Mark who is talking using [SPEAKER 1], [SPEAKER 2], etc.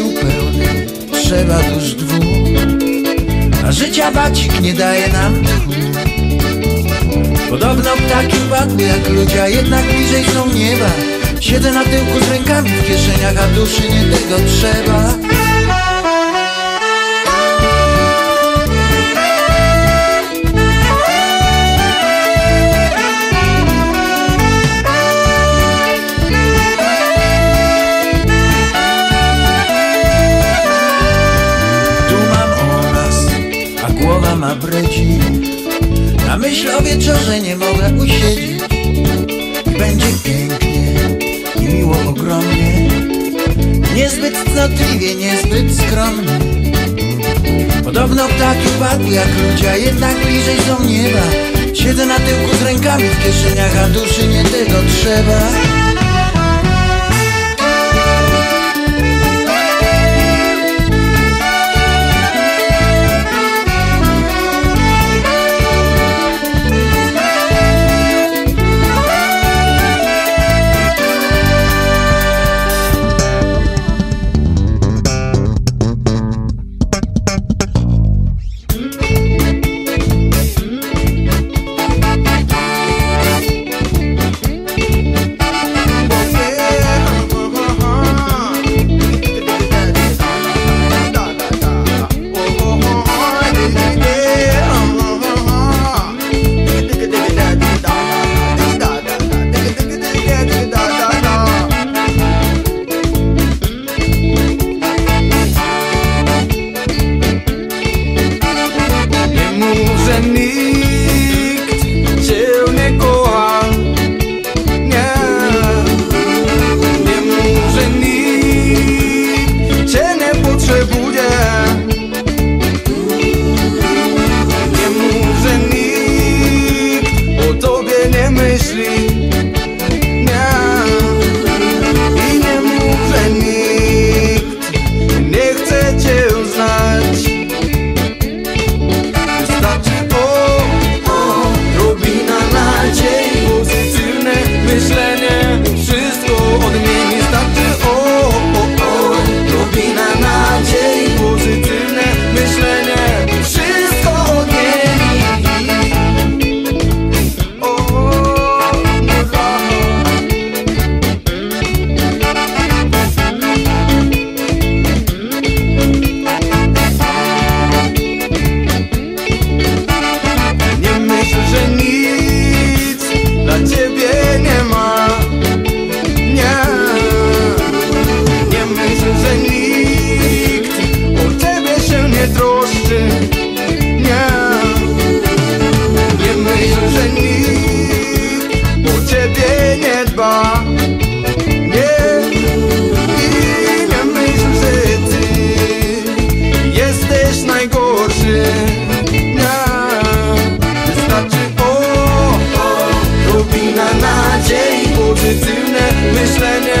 [SPEAKER 1] był pełny, trzeba tuż dwóch. A życia bacik nie daje nam tchu Podobno ptaki upadły jak ludzie, a jednak bliżej są nieba. Siedzę na tyłku z rękami w kieszeniach, a duszy nie tego trzeba. A głowa ma bredzi Na myśl o wieczorze nie mogę usiedzieć. Będzie pięknie i miło ogromnie. Niezbyt cnotliwie, niezbyt skromnie. Podobno ptaki upadły jak ludzie, jednak bliżej są nieba. Siedzę na tyłku z rękami w kieszeniach, a duszy nie tego trzeba se. wystarczy dnia Wystarczy o, o Robina nadziei Pozytywne myślenie.